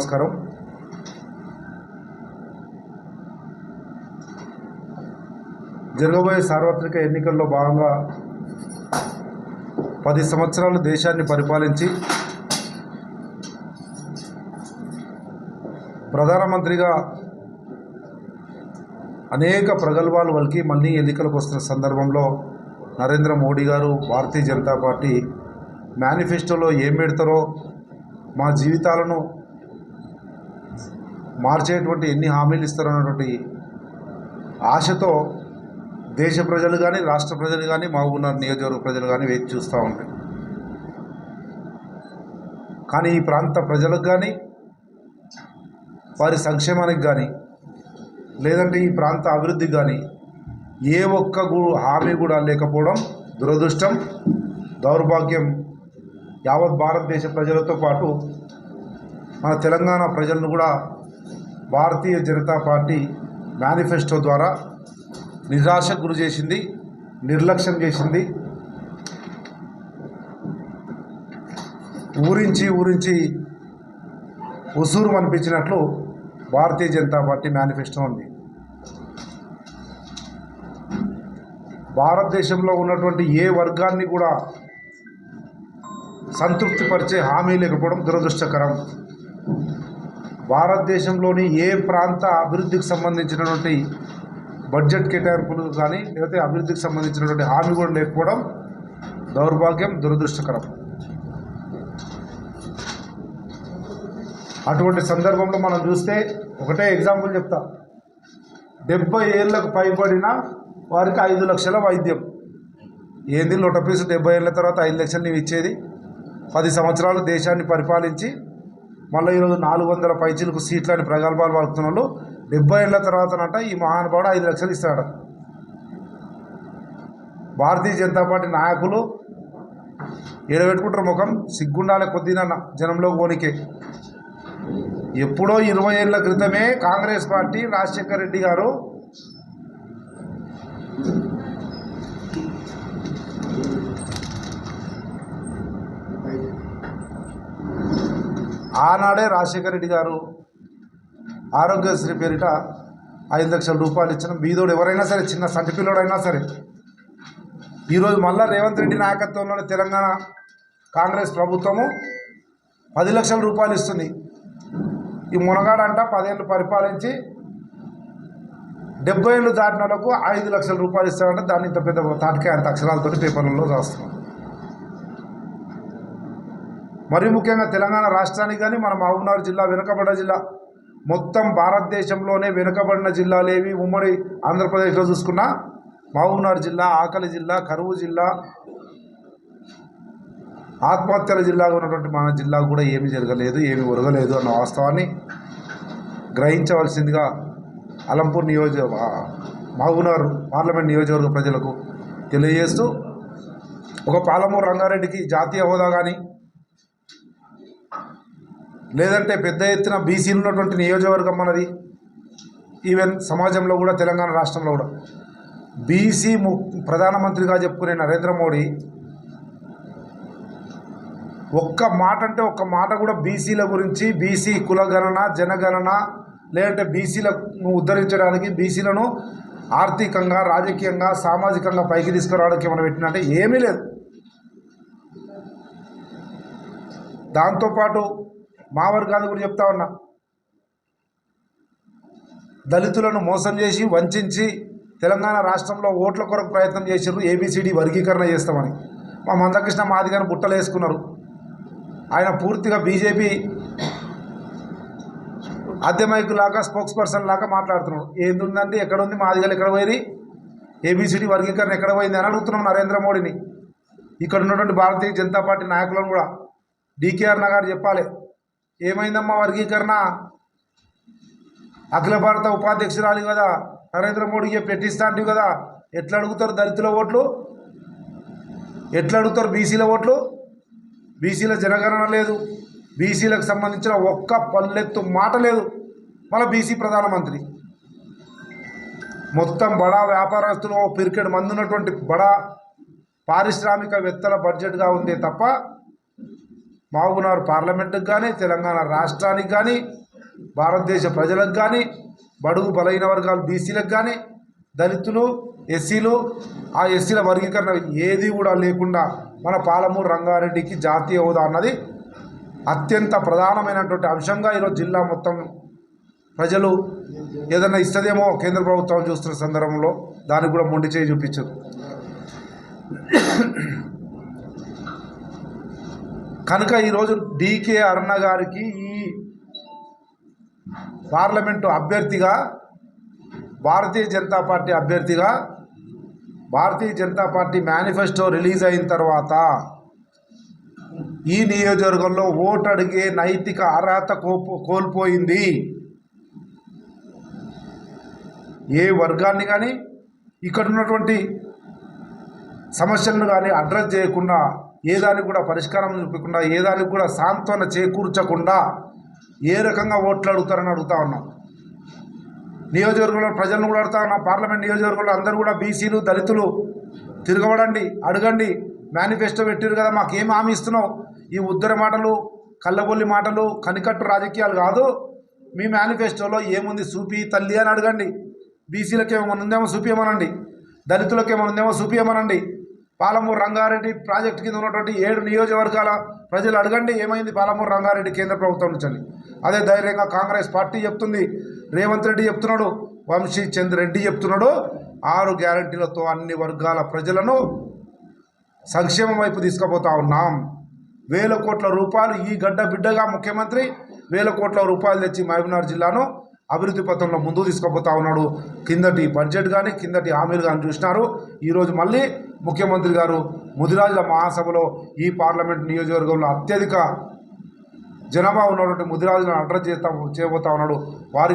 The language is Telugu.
నమస్కారం. జరగబోయే సార్వత్రిక ఎన్నికల్లో భాగంగా పది సంవత్సరాలు దేశాన్ని పరిపాలించి ప్రధానమంత్రిగా అనేక ప్రగల్భాలు వలికి మళ్ళీ ఎన్నికలకు వస్తున్న సందర్భంలో నరేంద్ర మోడీ గారు భారతీయ జనతా పార్టీ మేనిఫెస్టోలో ఏం పెడతారో మా జీవితాలను మార్చేటువంటి ఎన్ని హామీలు ఇస్తారన్నటువంటి ఆశతో దేశ ప్రజలు కానీ రాష్ట్ర ప్రజలు కానీ మహబూబ్నగర్ నియోజకవర్గ ప్రజలు కానీ వేచి చూస్తూ ఉంటాయి. కానీ ఈ ప్రాంత ప్రజలకు కానీ వారి సంక్షేమానికి కానీ లేదంటే ఈ ప్రాంత అభివృద్ధికి కానీ ఏ ఒక్క హామీ కూడా లేకపోవడం దురదృష్టం. దౌర్భాగ్యం యావత్ భారతదేశ ప్రజలతో పాటు మన తెలంగాణ ప్రజలను కూడా భారతీయ జనతా పార్టీ మేనిఫెస్టో ద్వారా నిరాశకు గురి చేసింది నిర్లక్ష్యం చేసింది. ఊరించి ఊరించి ఉసూరు అనిపించినట్లు భారతీయ జనతా పార్టీ మేనిఫెస్టో ఉంది. భారతదేశంలో ఉన్నటువంటి ఏ వర్గాన్ని కూడా సంతృప్తిపరిచే హామీ లేకపోవడం దురదృష్టకరం. భారతదేశంలోని ఏ ప్రాంత అభివృద్ధికి సంబంధించినటువంటి బడ్జెట్ కేటాయింపులు కానీ లేకపోతే అభివృద్ధికి సంబంధించినటువంటి హామీ కూడా లేకపోవడం దౌర్భాగ్యం దురదృష్టకరం. అటువంటి సందర్భంలో మనం చూస్తే ఒకటే ఎగ్జాంపుల్ చెప్తా. డెబ్బై ఏళ్ళకు పైబడిన వారికి ఐదు లక్షల వైద్యం. ఏంది లొటపీసు డెబ్బై ఏళ్ళ తర్వాత ఐదు లక్షలు నీవు ఇచ్చేది? పది సంవత్సరాలు దేశాన్ని పరిపాలించి మళ్ళీ ఈరోజు నాలుగు వందల పైచీలకు సీట్లని ప్రగల్భాలు పలుకుతున్న వాళ్ళు డెబ్బై ఏళ్ళ తర్వాతనంట ఈ మహానుభావుడు ఐదు లక్షలు ఇస్తాడు భారతీయ జనతా పార్టీ నాయకులు ఏడబెట్టుకుంటారు ముఖం సిగ్గుండాలే కొద్దిన జనంలో పోనికే. ఎప్పుడో ఇరవై ఏళ్ళ క్రితమే కాంగ్రెస్ పార్టీ రాజశేఖర రెడ్డి గారు ఆనాడే రాజశేఖర రెడ్డి గారు ఆరోగ్యశ్రీ పేరిట ఐదు లక్షల రూపాయలు ఇచ్చిన బీదోడు ఎవరైనా సరే చిన్న సంటి పిల్లడైనా సరే. ఈరోజు మళ్ళా రేవంత్ రెడ్డి నాయకత్వంలోని తెలంగాణ కాంగ్రెస్ ప్రభుత్వము పది లక్షల రూపాయలు ఇస్తుంది. ఈ మునగాడంట పదేళ్ళు పరిపాలించి డెబ్బై ఏళ్ళు దాటినలకు ఐదు లక్షల రూపాయలు ఇస్తాడంటే. దాన్ని ఇంత పెద్ద తాటికాయ అంత అక్షరాలతో పేపర్లలో రాస్తున్నాం. మరి ముఖ్యంగా తెలంగాణ రాష్ట్రానికి కానీ మన మహబూబ్నగర్ జిల్లా వెనుకబడ్డ జిల్లా మొత్తం భారతదేశంలోనే వెనుకబడిన జిల్లాలేవి. ఉమ్మడి ఆంధ్రప్రదేశ్లో చూసుకున్నా మహబూబ్నగర్ జిల్లా ఆకలి జిల్లా కరువు జిల్లా ఆత్మహత్యల జిల్లాగా ఉన్నటువంటి మన జిల్లా కూడా ఏమి జరగలేదు ఏమి ఒరగలేదు అన్న వాస్తవాన్ని గ్రహించవలసిందిగా అలంపూర్ నియోజక మహబూబ్నగర్ పార్లమెంట్ నియోజకవర్గ ప్రజలకు తెలియజేస్తూ ఒక పాలమూరు రంగారెడ్డికి జాతీయ హోదా కానీ లేదంటే పెద్ద ఎత్తున బీసీలు ఉన్నటువంటి నియోజకవర్గం మనది ఈవెన్ సమాజంలో కూడా తెలంగాణ రాష్ట్రంలో కూడా. బీసీ ము ప్రధానమంత్రిగా చెప్పుకునే నరేంద్ర మోడీ ఒక్క మాట అంటే ఒక్క మాట కూడా బీసీల గురించి బీసీ కులగణన జనగణన లేదంటే బీసీలను ఉద్ధరించడానికి బీసీలను ఆర్థికంగా రాజకీయంగా సామాజికంగా పైకి తీసుకురావడానికి ఏమైనా పెట్టినంటే ఏమీ లేదు. దాంతోపాటు మా వర్గాలు కూడా చెప్తా ఉన్నా. దళితులను మోసం చేసి వంచి తెలంగాణ రాష్ట్రంలో ఓట్ల కొరకు ప్రయత్నం చేసారు ఏబిసిడి వర్గీకరణ చేస్తామని. మా మందకృష్ణ మాదిగారిని బుట్టలు వేసుకున్నారు. ఆయన పూర్తిగా బీజేపీ అద్దెమైకు లాగా స్పోక్స్ పర్సన్ లాగా మాట్లాడుతున్నాడు. ఏందుందంటే ఎక్కడ ఉంది మాదిగలు ఎక్కడ పోయి ఏబిసిడి వర్గీకరణ ఎక్కడ పోయింది? అని అడుగుతున్నాం నరేంద్ర మోడీని. ఇక్కడ ఉన్నటువంటి భారతీయ జనతా పార్టీ నాయకులను కూడా డికేఆర్ నగర్ చెప్పాలి. ఏమైందమ్మా వర్గీకరణ? అఖిల భారత ఉపాధ్యక్షురాలి కదా నరేంద్ర మోడీకి పెట్టిస్తా అంటే కదా. ఎట్లా అడుగుతారు దళితుల ఓట్లు? ఎట్లా అడుగుతారు బీసీల ఓట్లు? బీసీల జనగణన లేదు. బీసీలకు సంబంధించిన ఒక్క పల్లెత్తు మాట లేదు. మళ్ళీ బీసీ ప్రధానమంత్రి. మొత్తం బడా వ్యాపారస్తులు పిరికెడు మంది ఉన్నటువంటి బడా పారిశ్రామికవేత్తల బడ్జెట్గా ఉందే తప్ప మహబూబ్నగర్ పార్లమెంటుకు కానీ తెలంగాణ రాష్ట్రానికి కానీ భారతదేశ ప్రజలకు కానీ బడుగు బలహీన వర్గాలు బీసీలకు కానీ దళితులు ఎస్సీలు ఆ ఎస్సీల వర్గీకరణ ఏది కూడా లేకుండా మన పాలమూరు రంగారెడ్డికి జాతీయ హోదా అన్నది అత్యంత ప్రధానమైనటువంటి అంశంగా ఈరోజు జిల్లా మొత్తం ప్రజలు ఏదైనా ఇస్తుందేమో కేంద్ర ప్రభుత్వం చూస్తున్న సందర్భంలో దానికి కూడా మొండి చేయి చూపించదు. కనుక ఈరోజు డీకే అరుణ గారికి ఈ పార్లమెంటు అభ్యర్థిగా భారతీయ జనతా పార్టీ అభ్యర్థిగా Bharatiya Janata party manifesto release అయిన తర్వాత ఈ నియోజకవర్గంలో ఓటు అడిగే నైతిక అర్హత కోల్పోయింది. ఏ వర్గాన్ని కానీ ఇక్కడ ఉన్నటువంటి సమస్యలను కానీ అడ్రస్ చేయకుండా ఏ దానికి కూడా పరిష్కారం చూపకుండా ఏ దానికి కూడా సాంత్వన చేకూర్చకుండా ఏ రకంగా ఓట్లు అడుగుతారని అడుగుతా ఉన్నాం. నియోజకవర్గంలో ప్రజలను కూడా అడుగుతా ఉన్నాం. పార్లమెంట్ నియోజకవర్గంలో అందరూ కూడా బీసీలు దళితులు తిరగబడండి అడగండి. మేనిఫెస్టో పెట్టారు కదా మాకేం హామీ ఇస్తున్నావు? ఈ ఉద్దర మాటలు కళ్ళబొల్లి మాటలు కనికట్టు రాజకీయాలు కాదు. మీ మేనిఫెస్టోలో ఏముంది చూపి తల్లి అని అడగండి. బీసీలకు ఏమైనా ఉందేమో చూపించమనండి దళితులకు ఏమైనా ఉందేమో చూపించమనండి పాలమూరు రంగారెడ్డి ప్రాజెక్టు కింద ఉన్నటువంటి ఏడు నియోజకవర్గాల ప్రజలు అడగండి ఏమైంది పాలమూరు రంగారెడ్డి కేంద్ర ప్రభుత్వం నుంచి అదే ధైర్యంగా కాంగ్రెస్ పార్టీ చెప్తుంది రేవంత్ రెడ్డి చెప్తున్నాడు వంశీ చంద్ర రెడ్డి చెప్తున్నాడు ఆరు గ్యారంటీలతో అన్ని వర్గాల ప్రజలను సంక్షేమం వైపు తీసుకుపోతా ఉన్నాం. వేల కోట్ల రూపాయలు ఈ గడ్డ బిడ్డగా ముఖ్యమంత్రి వేల కోట్ల రూపాయలు తెచ్చి మహబూబ్నగర్ జిల్లాను అభివృద్ధి పథంలో ముందుకు తీసుకుపోతా ఉన్నాడు. కిందటి బడ్జెట్ కానీ కిందటి హామీలు కానీ చూసినారు. ఈరోజు మళ్ళీ ముఖ్యమంత్రి గారు ముదిరాజుల మహాసభలో ఈ పార్లమెంట్ నియోజకవర్గంలో అత్యధిక జనాభా ఉన్నటువంటి ముదిరాజులను అడ్రస్ చేస్తా చేయబోతా ఉన్నాడు. వారి